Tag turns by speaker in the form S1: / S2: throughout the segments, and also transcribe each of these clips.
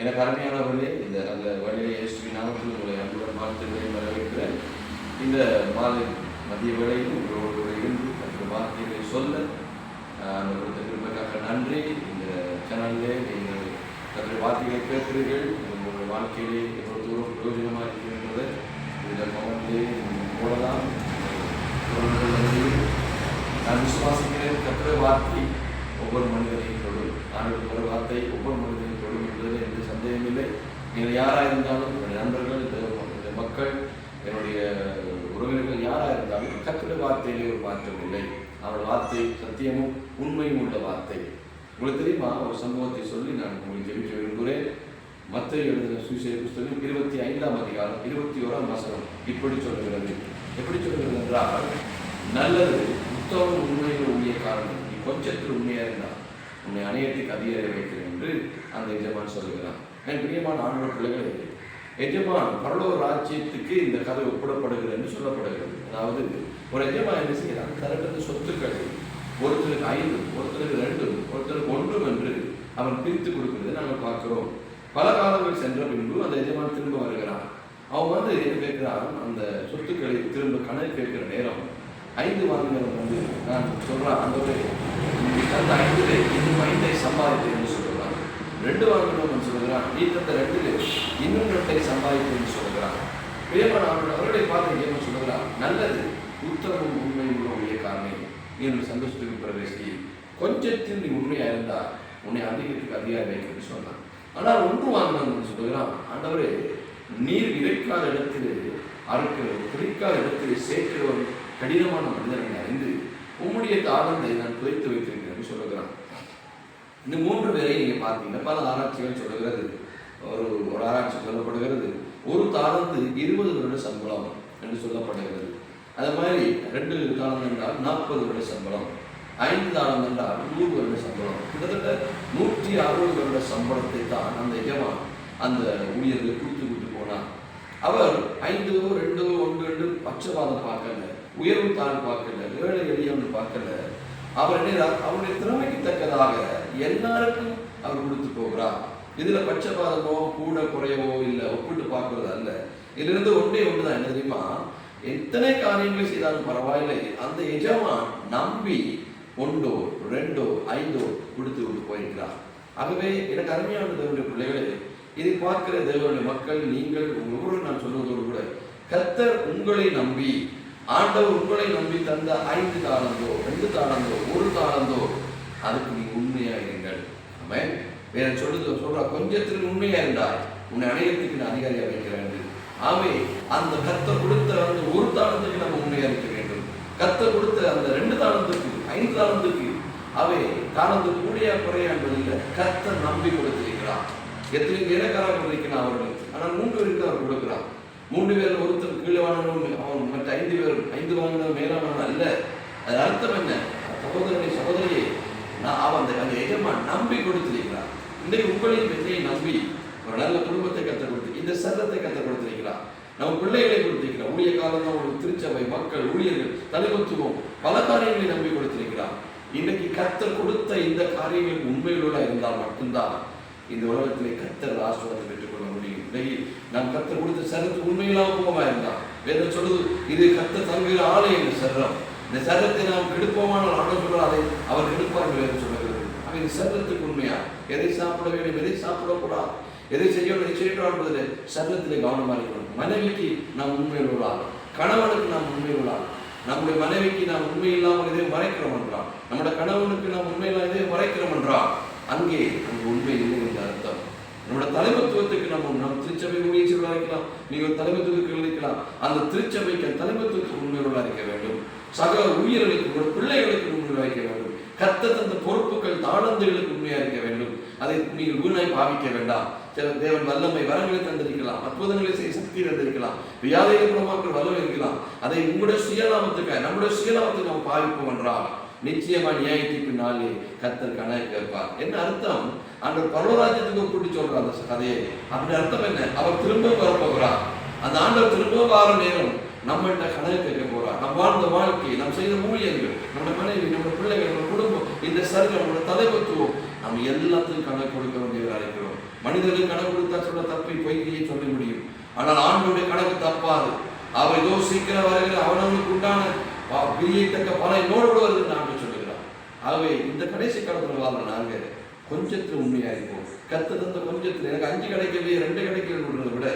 S1: எனக்கு அருமையானவர்களே இந்த அந்த வழியை இயேசுவின் நாமத்தில் உங்களை அன்புடன் வாழ்த்துக்களை வரவேற்கிறேன் இந்த மாலை மதிய வேளையில் உங்களோடு இருந்து அந்த வார்த்தைகளை சொல்ல ஆஹ், அந்த கொடுத்த நன்றி. இந்த சேனலிலே நீங்கள் தன்னுடைய வார்த்தைகளை கேட்கிறீர்கள் உங்களுடைய வாழ்க்கையிலே எவ்வளவு தூரம் பிரயோஜனமாக இருக்கின்றது இந்த கவனத்திலே போடலாம். நான் விசுவாசிக்கிறேன் கத்திர வார்த்தை ஒவ்வொரு மனிதனையும் தொடும். ஆண்டுகிற வார்த்தை ஒவ்வொரு மனிதனையும் தொடும் என்பதில் எந்த சந்தேகமில்லை நீங்கள் யாராக இருந்தாலும் என்னுடைய நண்பர்கள் இந்த மக்கள் என்னுடைய உறவினர்கள் யாராக இருந்தாலும் கத்திர வார்த்தையிலே ஒரு மாற்றம் இல்லை. அவரோட வார்த்தை சத்தியமும் உண்மையும் உள்ள வார்த்தை. உங்களுக்கு தெரியுமா? ஒரு சம்பவத்தை சொல்லி நான் உங்களுக்கு தெரிவிக்க விரும்புகிறேன். மத்திய எழுதின சுவிசேஷ புஸ்தகம் இருபத்தி ஐந்தாம் அதிகாரம் இருபத்தி ஓராம் வசனம் இப்படி சொல்கிறது எப்படி சொல்கிறது என்றால் நல்லது புத்தகம் உண்மையில் உரிய காரணம் நீ கொஞ்சத்தில் உண்மையாக இருந்தால் உன்னை அணையத்துக்கு அதிகாரி வைக்கிறேன் என்று அந்த எஜமான் சொல்லுகிறான். என் பிரியமான ஆண்டவர் பிள்ளைகளே எஜமான் பரலோக ராஜ்யத்துக்கு இந்த கதை ஒப்பிடப்படுகிறது என்று சொல்லப்படுகிறது. அதாவது ஒரு எஜமான் என்ன செய்யறான் தரட்டது சொத்துக்கள் ஒருத்தருக்கு ஐந்து ஒருத்தருக்கு ரெண்டு ஒருத்தருக்கு ஒன்றும் என்று அவன் பிரித்து கொடுக்கிறதை நாங்கள் பார்க்கிறோம். பல காலங்கள் சென்ற பின்பு அந்த எஜமான் திரும்ப வருகிறான். அவன் வந்து என்ன கேட்கிறான்? அந்த சொத்துக்களை திரும்ப கணக்கு கேட்கிற நேரம் ஐந்து வாங்கினவன் வந்து நான் சொல்கிறான் அந்த நீ தந்த ஐந்திலே இன்னும் ஐந்தை சம்பாதித்தேன் என்று சொல்கிறான் ரெண்டு வாங்கினவன் சொல்கிறான் சொல்கிறான் தந்த ரெண்டிலே இன்னும் ரெண்டை என்று சொல்கிறான் பிரியமான அவர்கள் அவர்களை பார்த்து ஏன் சொல்கிறான் நல்லது உத்தரவும் உண்மை உள்ள காரணம். நீ உன் சந்தோஷத்துக்கு பிரவேசி. கொஞ்சத்தில் நீ உண்மையாக இருந்தால் உன்னை அதிகத்துக்கு அதிகாரி வைக்கணும்னு சொன்னான். ஆனால் ஒன்று வாங்கினவன் சொல்கிறான் ஆண்டவரே நீர் இறைக்காத இடத்தில் அறுக்கிறவர் குறிக்காத இடத்தில் சேர்க்கிறவர் கடினமான மனிதனை அறிந்து உம்முடைய தாளந்தை நான் குறைத்து வைத்திருக்கிறேன் சொல்லுகிறான். இந்த மூன்று பேரை நீங்கள் பார்த்தீங்கன்னா பல ஆராய்ச்சிகள் சொல்லுகிறது. ஒரு ஒரு ஆராய்ச்சி சொல்லப்படுகிறது. ஒரு தாளந்து இருபது வருட சம்பளம் என்று சொல்லப்படுகிறது. அது மாதிரி ரெண்டு தாளம் என்றால் நாற்பது வருட சம்பளம். ஐந்து தாளம் என்றால் நூறு வருட சம்பளம். கிட்டத்தட்ட நூற்றி அறுபது வருட சம்பளத்தை தான் அந்த எஜமான் அந்த ஊழியர்கள் கொடுத்து விட்டு போனார் அவர் ஐந்தோ ரெண்டோ ஒன்று ரெண்டு பச்சைவாதம் பார்க்கல. உயர்வு தாழ் பார்க்கல. ஏழை எளியவன் பார்க்கல. அவர் என்ன அவருடைய திறமைக்கு தக்கதாக எல்லாருக்கும் அவர் கொடுத்து போகிறார். இதுல பட்சபாதமோ கூட குறையவோ இல்லை ஒப்பிட்டு பார்க்கறது அல்ல. இதிலிருந்து ஒன்றே ஒன்றுதான் என்ன தெரியுமா? எத்தனை காரியங்களை செய்தாலும் பரவாயில்லை. அந்த எஜமான் நம்பி ஒன்றோ ரெண்டோ ஐந்தோ கொடுத்து கொண்டு போயிருக்கிறார். ஆகவே எனக்கு அருமையான தேவனுடைய பிள்ளைகளே இதை பார்க்கிற தேவனுடைய மக்கள் நீங்கள் ஒவ்வொரு நான் சொல்வதோடு கூட கத்தர் உங்களை நம்பி ஆண்டவர் உங்களை நம்பி தந்த ஐந்து தாளந்தோ ரெண்டு தாளந்தோ ஒரு தாளந்தோ அதுக்கு நீ உண்மையா இருங்கள். வேற சொல்லுது சொல்ற கொஞ்சத்திற்கு உண்மையா இருந்தால் உன்னை அடையத்துக்கு நான் அதிகாரியா வைக்கிறேன் என்று. ஆமே அந்த கத்தர் கொடுத்த அந்த ஒரு தாளத்துக்கு நம்ம உண்மையா இருக்க வேண்டும். கத்தர் கொடுத்த அந்த ரெண்டு தாளத்துக்கு ஐந்து தாளத்துக்கு அவை தாளந்து கூடிய குறையா என்பதில்லை கத்தர் நம்பி கொடுத்திருக்கிறான் எத்தனை இலக்காரா கொடுக்கிறான் அவர்களுக்கு ஆனால் மூன்று பேருக்கு அவர் கொடுக்கிறார். மூன்று பேர் ஒருத்தர் கீழே வாங்கினவன் அவன் மற்ற ஐந்து பேர் ஐந்து வாங்கினவன் மேலானவன் அல்ல. அது அர்த்தம் என்ன? சகோதரனை சகோதரியை நான் அவன் அந்த அந்த எஜமான் நம்பி கொடுத்திருக்கிறான். இன்றைக்கு உங்களையும் வெற்றியை நம்பி ஒரு நல்ல குடும்பத்தை கற்றுக் கொடுத்து இந்த சரத்தை கற்றுக் கொடுத்திருக்கிறான். நம்ம பிள்ளைகளை கொடுத்திருக்கிறான் ஊழிய காலம் ஒரு திருச்சபை மக்கள் ஊழியர்கள் தலைமத்துவம் பல காரியங்களை நம்பி கொடுத்திருக்கிறான். இன்னைக்கு கத்தர் கொடுத்த இந்த காரியங்கள் உண்மையிலுள்ள இருந்தால் மட்டும்தான் இந்த உலகத்திலே கத்தர் ஆசீர்வாதம் பெற்றுக்கொள்ள முடியும். இன்னைக்கு நாம் கத்தர் கொடுத்த சரத்து உண்மையில்லாம உபமா இருந்தால் வேதம் சொல்லுது இது கத்த தங்குகிற ஆலயம் இந்த சர்ரம் இந்த சரத்தை நாம் கெடுப்போமான ஆண்டவர் சொல்ல அதை அவர் கெடுப்பார் என்று வேதம் சொல்லுகிறது. அவன் இந்த சர்ரத்துக்கு உண்மையா? எதை சாப்பிட வேண்டும் எதை சாப்பிடக்கூடாது? எதை செய்யணும் எதை செய்யணும் என்பதில் சரத்தில் கவனமாக இருக்கணும். மனைவிக்கு நாம் உண்மையில் உள்ளார் கணவனுக்கு நாம் உண்மையில் உள்ளார் நம்முடைய மனைவிக்கு நாம் உண்மை இல்லாமல் இதை மறைக்கிறோம் என்றால் நம்முடைய கணவனுக்கு நாம் உண்மையில்லாம இதை மறைக்கிறோம் என்றால் அங்கே அங்கு உண்மை இல்லை என்று அர்த்தம். நம்மளோட தலைமத்துவத்துக்கு நம்ம நம் திருச்சபை ஊழியர்கள் இருக்கலாம் நீங்கள் தலைமத்துவத்துக்கு இருக்கலாம் அந்த திருச்சபைக்கு தலைமைத்துவத்துக்கு தலைமத்துவத்துக்கு இருக்க வேண்டும். சக உயிர்களுக்கு உங்கள் பிள்ளைகளுக்கு உண்மையாக இருக்க வேண்டும். கத்த தந்த பொறுப்புகள் தாளந்துகளுக்கு உண்மையா இருக்க வேண்டும். அதை நீங்கள் வீணாய் பாவிக்க வேண்டாம். சில தேவன் வல்லமை வரங்களை தந்திருக்கலாம் அற்புதங்களை செய்ய சக்தி தந்திருக்கலாம் வியாதியை குணமாக்க வல்லமை இருக்கலாம். அதை உங்களுடைய சுயலாபத்துக்காக நம்முடைய சுயலாபத்துக்கு நாம் பாவிப்போம் என்றால் நிச்சயமா நியாயத்திற்கு நாளே கத்தர் கணக்கு கேட்பார். என்ன அர்த்தம்? அந்த பரவராஜ்யத்துக்கு கூட்டி சொல்றார் அந்த கதையை. அப்படி அர்த்தம் என்ன? அவர் திரும்ப வரப்போகிறார். அந்த ஆண்டவர் திரும்ப வார நேரம் நம்மள்கிட்ட கணக்கு கேட்க போறார். நம் வாழ்ந்த வாழ்க்கை நாம் செய்த ஊழியர்கள் நம்ம மனைவி நம்ம பிள்ளைகள் நம்ம குடும்பம் இந்த சர்க்கம் நம்மளோட தலைவத்துவம் நம்ம எல்லாத்துக்கும் கணக்கு கொடுக்க வேண்டியவராக இருக்கிறோம் மனிதர்கள் கணக்கு கொடுத்தா சொல்ல தப்பி பொய்கையை சொல்ல முடியும். ஆனால் ஆண்டோடைய கணக்கு தப்பாது. அவர் ஏதோ சீக்கிரம் வருகிற அவனவனுக்கு உண்டான பிரியத்தக்க பல என்னோடு கூட வருது ஆண்டு ஆகவே இந்த கடைசி காலத்தில் வாழ்ற நாங்கள் கொஞ்சத்தில் உண்மையாக இருப்போம் கத்து தந்த கொஞ்சத்தில் எனக்கு அஞ்சு கிடைக்கவே ரெண்டு கிடைக்கிறத விட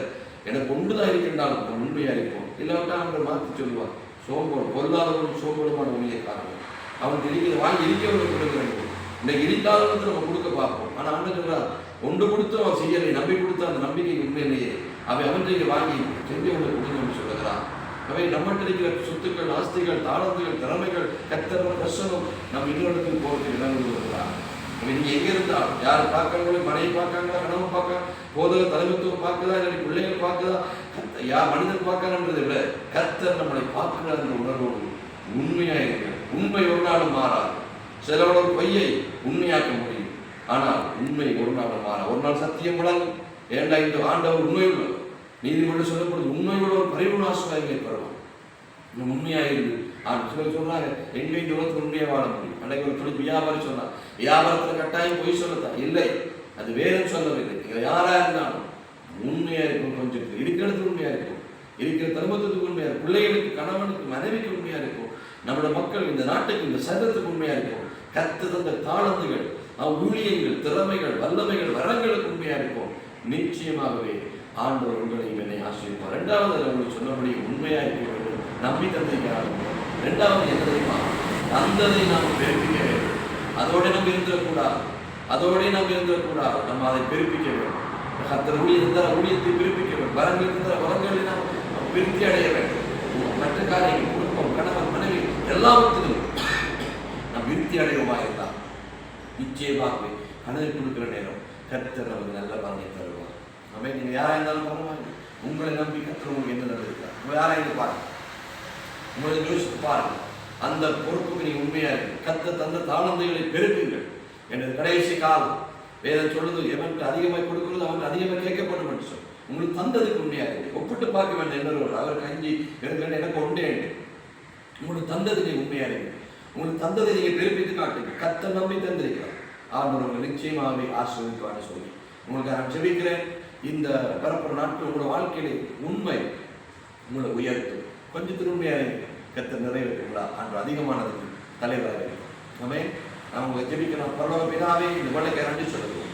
S1: எனக்கு ஒன்று தான் இருக்கின்றாலும் நான் உண்மையா இருப்போம் இல்லாவிட்டா அவன் மாற்றி சொல்லுவான் சோம்பல் பொருளாதாரம் சோம்பலுமான உண்மையை காரணம் அவன் இருக்கிற வாங்கி இருக்கிறவனுக்கு கொடுக்க வேண்டும். இன்னைக்கு இருந்தாலும் நம்ம கொடுக்க பார்ப்போம். ஆனால் அவன் சொல்றான் ஒன்று கொடுத்து அவன் செய்யலை நம்பி கொடுத்த அந்த நம்பிக்கை உண்மையிலேயே. அவன் அவன் வாங்கி செஞ்சவனுக்கு கொடுக்கணும்னு சொல்லுகிறான். அவை நம்மகிட்ட இருக்கிற சொத்துக்கள் ஆஸ்திகள் தாளந்துகள் திறமைகள் கத்தரம் கஷ்டம். நம்ம இன்னொரு போகிறதுக்கு இடம் கொடுக்குறான் நீங்க எங்க இருந்தா? யார் பார்க்கறாங்களோ மனைவி பார்க்கறாங்களா கணவன் பார்க்க போதக தலைமைத்துவம் பார்க்குதா? இல்லை பிள்ளைகள் பார்க்குதா? யார் மனிதன் பார்க்கறன்றதை விட கத்தர் நம்மளை பார்க்கிறார் என்ற உணர்வோடு உண்மையா இருக்க உண்மை ஒரு நாளும் மாறாது. சிலரோட பொய்யை உண்மையாக்க முடியும். ஆனால் உண்மை ஒரு நாளும் மாறா ஒரு நாள் சத்தியம் வளரும் ஏண்டா இந்த ஆண்டவர் உண்மை உள்ளவர்? நீதிமன்றம் சொல்லப்படுது உண்மையோட ஒரு பரிவுண ஆசிரியங்களை பெறலாம். இன்னும் உண்மையாக இருந்து ஆண்டு சிலர் சொல்றாங்க எங்க உண்மையாக உலகத்தில் வாழ முடியும். அன்னைக்கு ஒரு தொழில் வியாபாரம் சொன்னார் வியாபாரத்தில் கட்டாயம் பொய் சொல்லத்தான் இல்லை. அது வேறும் சொல்லவில்லை. நீங்கள் யாரா இருந்தாலும் உண்மையாக இருக்கும் கொஞ்சம் இருக்கிறது உண்மையா இருக்கும். இருக்கிற தர்மத்துக்கு உண்மையாக இருக்கும். பிள்ளைகளுக்கு கணவனுக்கு மனைவிக்கு உண்மையாக இருக்கும். நம்மளோட மக்கள் இந்த நாட்டுக்கு இந்த சரத்துக்கு உண்மையாக இருக்கும். கத்து தந்த தாளந்துகள் ஊழியங்கள் திறமைகள் வல்லமைகள் வரங்களுக்கு உண்மையாக இருக்கும். நிச்சயமாகவே ஆண்டவர் உங்களை என்னை ஆசிரியப்பார் ரெண்டாவது உங்களுக்கு சொன்னபடி உண்மையாக இருக்க வேண்டும். நம்பி தந்தைக்காக ரெண்டாவது என்ன தெரியுமா? தந்ததை நாம் பெருப்பிக்க வேண்டும். அதோட நம்ம இருந்துடக்கூடாது அதோடய நம்ம இருந்துடக்கூடாது நம்ம அதை பெருப்பிக்க வேண்டும். கத்தர் ஊழியம் இருந்தால் ஊழியத்தை பெருப்பிக்க வேண்டும். வரங்கள் இருந்தால் வரங்களை நாம் விருத்தி அடைய வேண்டும். மற்ற காரியங்கள் குடும்பம் கணவன் மனைவி எல்லாவற்றிலும் நாம் விருத்தி அடைவோமாக இருந்தால். நிச்சயமாகவே கணவர் கொடுக்கிற நேரம் கர்த்தர் நமக்கு நல்ல பலனை தரும் நம்ம நீங்கள் யாராக இருந்தாலும் பண்ணுவாங்க உங்களை நம்பி கர்த்தர் உங்களுக்கு என்ன நடந்திருக்கார் உங்கள் யாராக இருந்து பாருங்க. உங்களை யோசித்து பாருங்க. அந்த பொறுப்புக்கு நீங்கள் உண்மையாக இருக்கு கத்த தந்த தாளந்தைகளை பெருக்குங்கள். எனது கடைசி காலம். வேதம் சொல்லுது எவனுக்கு அதிகமாக கொடுக்கிறது அவனுக்கு அதிகமாக கேட்கப்படும் என்று சொல்லு உங்களுக்கு தந்ததுக்கு உண்மையாக இருக்கு ஒப்பிட்டு பார்க்க வேண்டிய என்ன அவர் கஞ்சி எனக்கு எனக்கு ஒன்றே உங்களுக்கு தந்தது நீங்க உண்மையாக இருக்கு உங்களுக்கு தந்ததை நீங்கள் பெருப்பித்து காட்டுங்க. கத்த நம்பி தந்திருக்கிறார். ஆண்டவர் உங்களை நிச்சயமாகவே ஆசிர்வதிப்பான்னு சொல்லி. உங்களுக்கு நான் ஜெபிக்கிறேன். இந்த வரப்போகிற நாட்கள் உங்களோட வாழ்க்கையிலே உண்மை உங்களை உயர்த்தும். கொஞ்சம் திருமையாக இருக்கு கத்த நிறைவேற்றுங்களா? அன்று அதிகமானதுக்கு தலைவராக இருக்கும் அவங்க நான் உங்களை ஜெபிக்கிறோம் பிதாவே இந்த வேலைக்கு நன்றி சொல்லுவோம்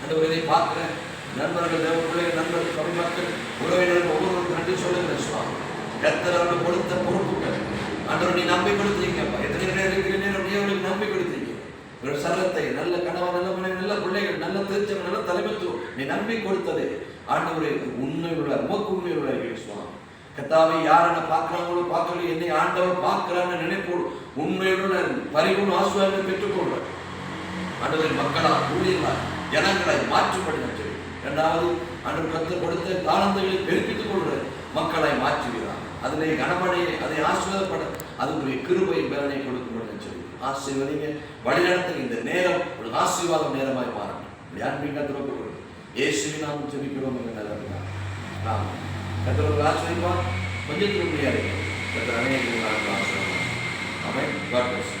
S1: அந்த இதை பார்க்குற நண்பர்கள் தேவ பிள்ளைகள் நண்பர்கள் சபை மக்கள் உறவினர்கள் ஒவ்வொருவருக்கும் நன்றி சொல்லுங்கள் சுவாமி. கர்த்தர் அவர்கள் கொடுத்த பொறுப்புகள். ஆண்டவர் நீ நம்பி கொடுத்தீங்கப்பா எத்தனை நேரம் இருக்கிற நேரம் நீ அவர்களுக்கு நம்பி கொடுத்தீங்க ஒரு சரத்தை நல்ல கணவன் நல்ல மனைவி நல்ல பிள்ளைகள் நல்ல திருச்சம் நல்ல தலைமைத்துவம் நீ நம்பி கொடுத்ததே. ஆண்டவரே உண்மை உள்ள உமக்கு உண்மை உள்ள சுவாமி கத்தாவை யார் என்ன பார்க்கறாங்களோ பார்க்கலையோ என்னை ஆண்டவர் பார்க்கிறான்னு நினைப்போடு உண்மையோட பரிபூர்ண ஆசுவாதத்தை பெற்றுக்கொள்வார். ஆண்டவர் மக்களா ஊழியர்களா ஜனங்களை மாற்றும்படி இரண்டாவது அன்று கத்து கொடுத்த தாளந்துகளை பெருப்பித்துக் கொள்கிற மக்களை மாற்றுகிறார் அதிலே கனமழையை அதை ஆசுவாதப்பட அதுக்குரிய கிருபை பலனை கொடுக்கும்படி சொல்லி. ஆசீர்வதிங்க. வழிநடத்துங்க இந்த நேரம் ஒரு ஆசீர்வாதம் நேரமாய் மாறணும் யார் அன்பின் கத்திரக்கு இயேசுவின் நாம் ஜெபிக்கிறோம் என்று நல்ல நாம் கத்திரக்கு ஆசிரியப்பா கொஞ்சம் திரும்பியா இருக்கு கத்திர அநேக ஆசிரியர் அவன் காட் பிளஸ்